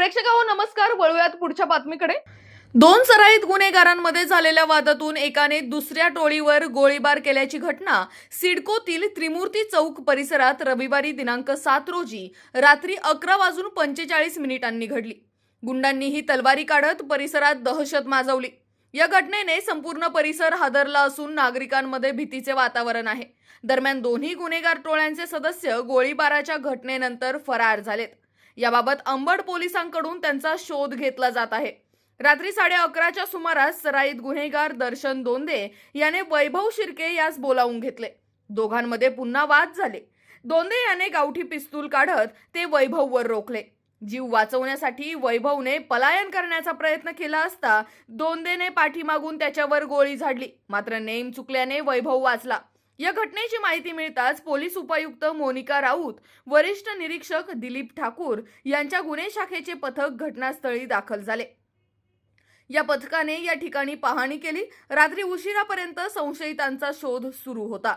प्रेक्षकाहो नमस्कार. वळूयात पुढच्या बातमीकडे. दोन सराईत गुन्हेगारांमध्ये झालेल्या वादातून एकाने दुसऱ्या टोळीवर गोळीबार केल्याची घटना सिडकोतील त्रिमूर्ती चौक परिसरात रविवारी दिनांक सात रोजी रात्री अकरा वाजून पंचेचाळीस मिनिटांनी घडली. गुंडांनी ही तलवारी काढत परिसरात दहशत माजवली. या घटनेने संपूर्ण परिसर हादरला असून नागरिकांमध्ये भीतीचे वातावरण आहे. दरम्यान दोन्ही गुन्हेगार टोळ्यांचे सदस्य गोळीबाराच्या घटनेनंतर फरार झालेत. याबाबत अंबड पोलिसांकडून त्यांचा शोध घेतला जात आहे. रात्री साडे अकराच्या सुमारास सराईत गुन्हेगार दर्शन दोंदे याने वैभव शिर्के यास बोलावून घेतले. दोघांमध्ये पुन्हा वाद झाले. दोंदे याने गावठी पिस्तूल काढत ते वैभववर रोखले. जीव वाचवण्यासाठी वैभवने पलायन करण्याचा प्रयत्न केला असता दोंदेने पाठीमागून त्याच्यावर गोळी झाडली. मात्र नेम चुकल्याने वैभव वाचला. या घटनेची माहिती मिळताच पोलीस उपायुक्त मोनिका राऊत वरिष्ठ निरीक्षक दिलीप ठाकूर यांच्या गुन्हे शाखेचे पथक घटनास्थळी दाखल झाले. या पथकाने या ठिकाणी पाहणी केली. रात्री उशिरापर्यंत संशयितांचा शोध सुरू होता.